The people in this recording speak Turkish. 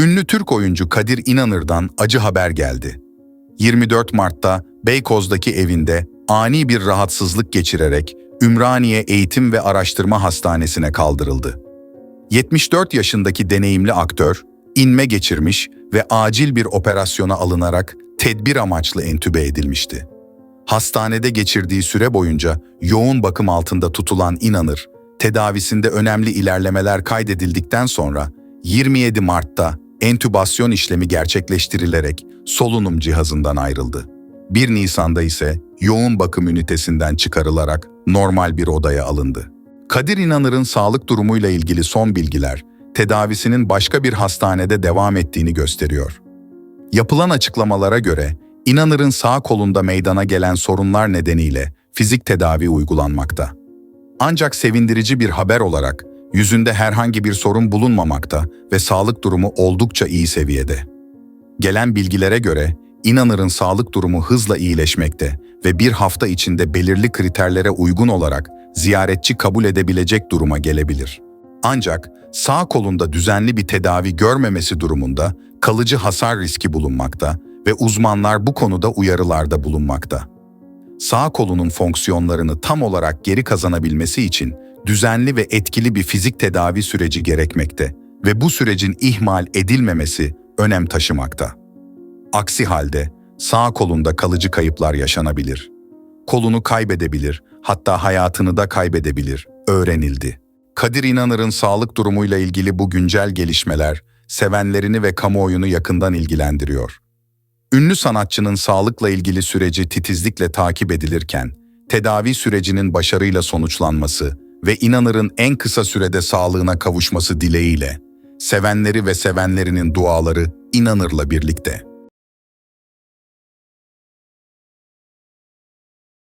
Ünlü Türk oyuncu Kadir İnanır'dan acı haber geldi. 24 Mart'ta Beykoz'daki evinde ani bir rahatsızlık geçirerek Ümraniye Eğitim ve Araştırma Hastanesi'ne kaldırıldı. 74 yaşındaki deneyimli aktör, inme geçirmiş ve acil bir operasyona alınarak tedbir amaçlı entübe edilmişti. Hastanede geçirdiği süre boyunca yoğun bakım altında tutulan İnanır, tedavisinde önemli ilerlemeler kaydedildikten sonra 27 Mart'ta entübasyon işlemi gerçekleştirilerek solunum cihazından ayrıldı. 1 Nisan'da ise yoğun bakım ünitesinden çıkarılarak normal bir odaya alındı. Kadir İnanır'ın sağlık durumuyla ilgili son bilgiler, tedavisinin başka bir hastanede devam ettiğini gösteriyor. Yapılan açıklamalara göre İnanır'ın sağ kolunda meydana gelen sorunlar nedeniyle fizik tedavi uygulanmakta. Ancak sevindirici bir haber olarak yüzünde herhangi bir sorun bulunmamakta ve sağlık durumu oldukça iyi seviyede. Gelen bilgilere göre İnanır'ın sağlık durumu hızla iyileşmekte ve bir hafta içinde belirli kriterlere uygun olarak ziyaretçi kabul edebilecek duruma gelebilir. Ancak sağ kolunda düzenli bir tedavi görmemesi durumunda kalıcı hasar riski bulunmakta ve uzmanlar bu konuda uyarılarda bulunmakta. Sağ kolunun fonksiyonlarını tam olarak geri kazanabilmesi için düzenli ve etkili bir fizik tedavi süreci gerekmekte ve bu sürecin ihmal edilmemesi önem taşımakta. Aksi halde sağ kolunda kalıcı kayıplar yaşanabilir. Kolunu kaybedebilir, hatta hayatını da kaybedebilir, öğrenildi. Kadir İnanır'ın sağlık durumuyla ilgili bu güncel gelişmeler, sevenlerini ve kamuoyunu yakından ilgilendiriyor. Ünlü sanatçının sağlıkla ilgili süreci titizlikle takip edilirken, tedavi sürecinin başarıyla sonuçlanması ve İnanır'ın en kısa sürede sağlığına kavuşması dileğiyle, sevenleri ve sevenlerinin duaları İnanır'la birlikte.